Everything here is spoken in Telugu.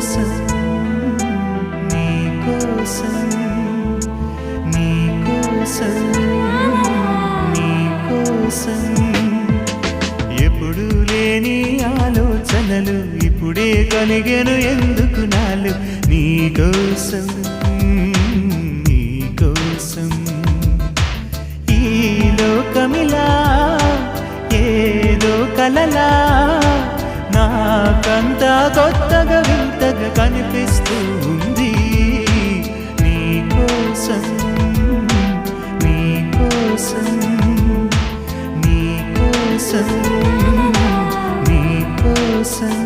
కోసం నీకోసం నీకోసం నీకోసం ఎప్పుడు లేని ఆలోచనలు ఇప్పుడే కలిగెను ఎందుకు నాలు? నీకోసం నీకోసం ఈ లోకమిలా ఏదో కలలా కొత్తగా వింతగా కనిపిస్తూ ఉంది. నీకోసం నీకోసం నీకోసం నీకోసం